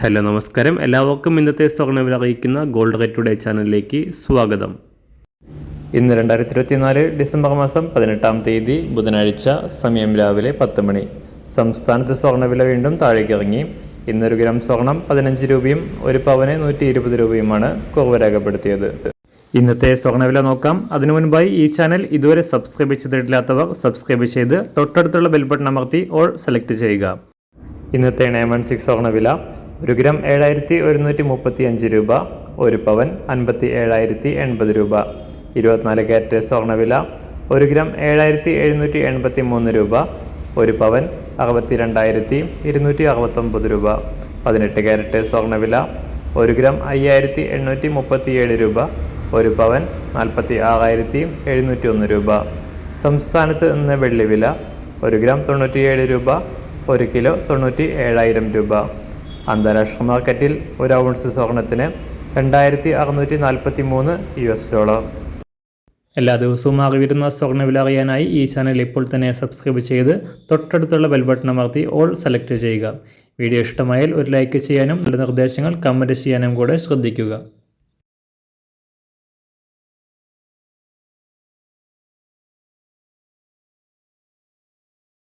Hello നമസ്കാരം. എല്ലാവർക്കും ഇന്നത്തെ സ്വർണവില അറിയിക്കുന്ന ഗോൾഡ് റേറ്റ് ടുഡേ ചാനലിലേക്ക് സ്വാഗതം. ഇന്ന് രണ്ടായിരത്തി ഇരുപത്തിനാല് ഡിസംബർ മാസം പതിനെട്ടാം തീയതി ബുധനാഴ്ച സമയം രാവിലെ പത്ത് മണി. സംസ്ഥാനത്ത് സ്വർണവില വീണ്ടും താഴേക്ക് ഇറങ്ങി. ഇന്നൊരു ഗ്രാം സ്വർണം പതിനഞ്ച് രൂപയും ഒരു പവന് നൂറ്റി ഇരുപത് രൂപയുമാണ് കുറവ് രേഖപ്പെടുത്തിയത്. ഇന്നത്തെ സ്വർണവില നോക്കാം. അതിനു മുൻപായി ഈ ചാനൽ ഇതുവരെ സബ്സ്ക്രൈബ് ചെയ്തിട്ടില്ലാത്തവർ സബ്സ്ക്രൈബ് ചെയ്ത് തൊട്ടടുത്തുള്ള ബെൽ ബട്ടൺ അമർത്തി ഓൾ സെലക്ട് ചെയ്യുക. ഇന്നത്തെ നയൻ വൺ സിക്സ് സ്വർണവില ഒരു ഗ്രാം ഏഴായിരത്തി ഒരുന്നൂറ്റി മുപ്പത്തി അഞ്ച് രൂപ ഒരു പവൻ അൻപത്തി ഏഴായിരത്തി എൺപത് രൂപ. ഇരുപത്തിനാല് കാരറ്റ് സ്വർണവില ഒരു ഗ്രാം ഏഴായിരത്തി എഴുന്നൂറ്റി എൺപത്തി മൂന്ന് രൂപ ഒരു പവൻ അറുപത്തി രണ്ടായിരത്തി ഇരുന്നൂറ്റി അറുപത്തൊമ്പത് രൂപ. പതിനെട്ട് കാരറ്റ് സ്വർണവില ഒരു ഗ്രാം അയ്യായിരത്തി എണ്ണൂറ്റി മുപ്പത്തിയേഴ് രൂപ ഒരു പവൻ നാൽപ്പത്തി ആറായിരത്തി എഴുന്നൂറ്റി ഒന്ന് രൂപ. സംസ്ഥാനത്ത് നിന്ന് വെള്ളിവില ഒരു ഗ്രാം തൊണ്ണൂറ്റിയേഴ് രൂപ ഒരു കിലോ തൊണ്ണൂറ്റി ഏഴായിരം രൂപ. അന്താരാഷ്ട്ര മാർക്കറ്റിൽ ഒരു ഔൺസ് സ്വർണത്തിന് രണ്ടായിരത്തി അറുന്നൂറ്റി നാൽപ്പത്തി മൂന്ന് യു എസ് ഡോളർ. എല്ലാ ദിവസവും അറിവിരുന്ന സ്വർണവില അറിയാനായി ഈ ചാനൽ ഇപ്പോൾ തന്നെ സബ്സ്ക്രൈബ് ചെയ്ത് തൊട്ടടുത്തുള്ള ബെൽബട്ടൺ അമർത്തി ഓൾ സെലക്ട് ചെയ്യുക. വീഡിയോ ഇഷ്ടമായാൽ ഒരു ലൈക്ക് ചെയ്യാനും നല്ല നിർദ്ദേശങ്ങൾ കമന്റ് ചെയ്യാനും കൂടെ ശ്രദ്ധിക്കുക.